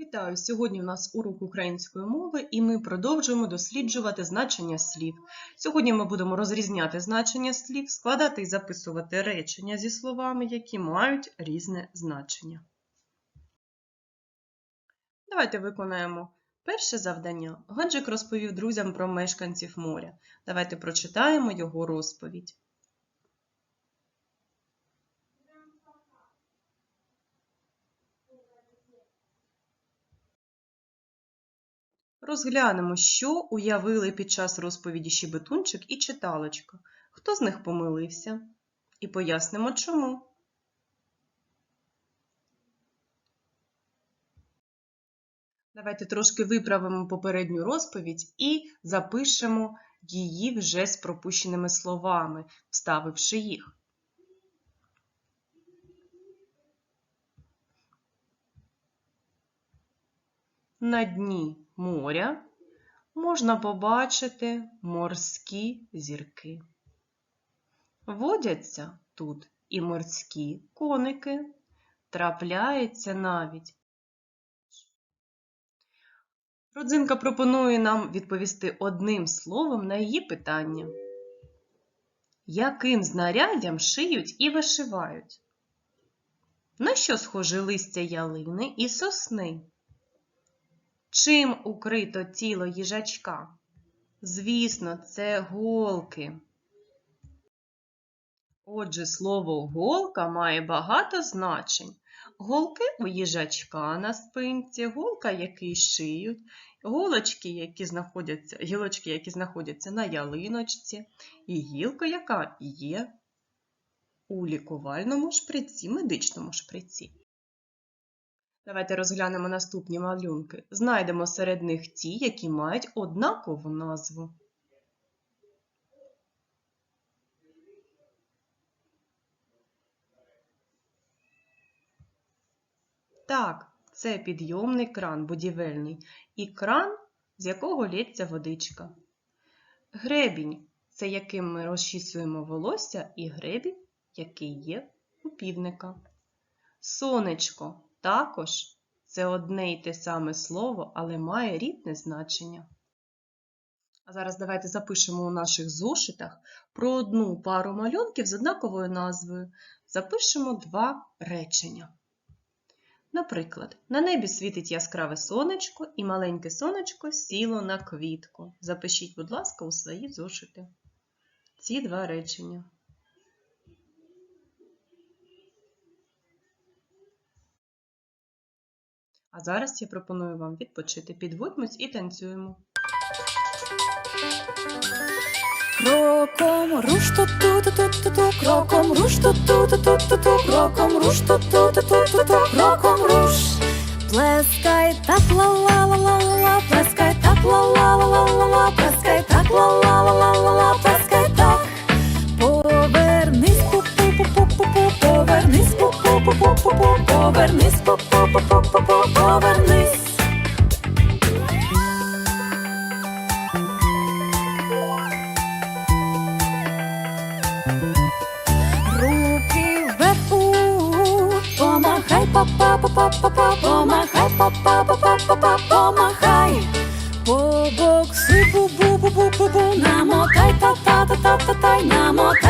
Вітаю! Сьогодні у нас урок української мови, і ми продовжуємо досліджувати значення слів. Сьогодні ми будемо розрізняти значення слів, складати і записувати речення зі словами, які мають різне значення. Давайте виконаємо перше завдання. Гаджик розповів друзям про мешканців моря. Давайте прочитаємо його розповідь. Розглянемо, що уявили під час розповіді Щебетунчик і читалочка. Хто з них помилився? І пояснимо чому. Давайте трошки виправимо попередню розповідь і запишемо її вже з пропущеними словами, вставивши їх. На дні моря можна побачити морські зірки. Водяться тут і морські коники, трапляється навіть. Родзинка пропонує нам відповісти одним словом на її питання. Яким знаряддям шиють і вишивають? На що схоже листя ялини і сосни? Чим укрито тіло їжачка? Звісно, це голки. Отже, слово голка має багато значень. Голки у їжачка на спинці, голка, який шиють, голочки, які знаходяться, гілочки, які знаходяться на ялиночці, і гілка, яка є у лікувальному шприці, медичному шприці. Давайте розглянемо наступні малюнки. Знайдемо серед них ті, які мають однакову назву. Так, це підйомний кран будівельний і кран, з якого лється водичка. Гребінь це яким ми розчісуємо волосся, і гребінь, який є у півника. Сонечко також це одне й те саме слово, але має рідне значення. А зараз давайте запишемо у наших зошитах про одну пару малюнків з однаковою назвою. Запишемо два речення. Наприклад, на небі світить яскраве сонечко, і маленьке сонечко сіло на квітку. Запишіть, будь ласка, у свої зошити ці два речення. А зараз я пропоную вам відпочити. Підводьмось і танцюємо. Кроком руш ту ту ту ту ту кроком руш ту ту ту ту ту кроком руш ту ту ту ту ту кроком повернись пу пу пу пу пу пу повернись. Руки вверху, помахай, па-па, па-па, па-па, помахай, па-па, па-па, па-па, помахай. Побокси, бу-бу-бу-бу-бу-бу, намотай, та-та-та-та-та-тай, намотай,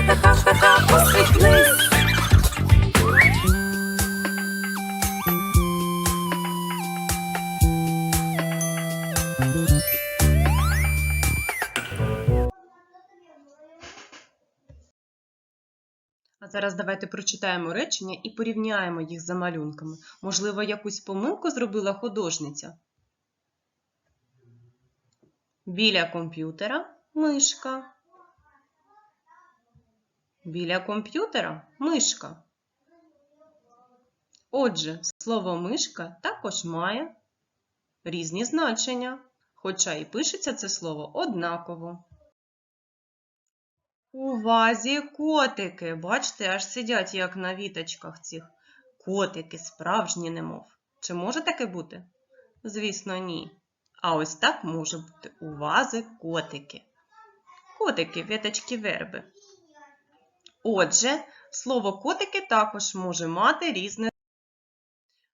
А зараз давайте прочитаємо речення і порівняємо їх за малюнками. Можливо, якусь помилку зробила художниця? Біля комп'ютера мишка. Біля комп'ютера мишка. Отже, слово мишка також має різні значення, хоча і пишеться це слово однаково. У вазі котики. Бачите, аж сидять як на віточках цих. Котики, справжні немов. Чи може таке бути? Звісно, ні. А ось так може бути у вази котики. Котики, віточки верби. Отже, слово котики також може мати різне.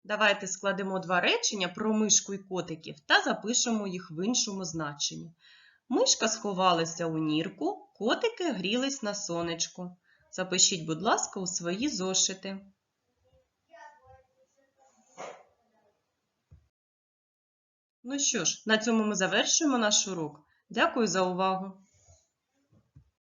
Давайте складемо два речення про мишку і котиків та запишемо їх в іншому значенні. Мишка сховалася у нірку, котики грілись на сонечку. Запишіть, будь ласка, у свої зошити. Ну що ж, на цьому ми завершуємо наш урок. Дякую за увагу!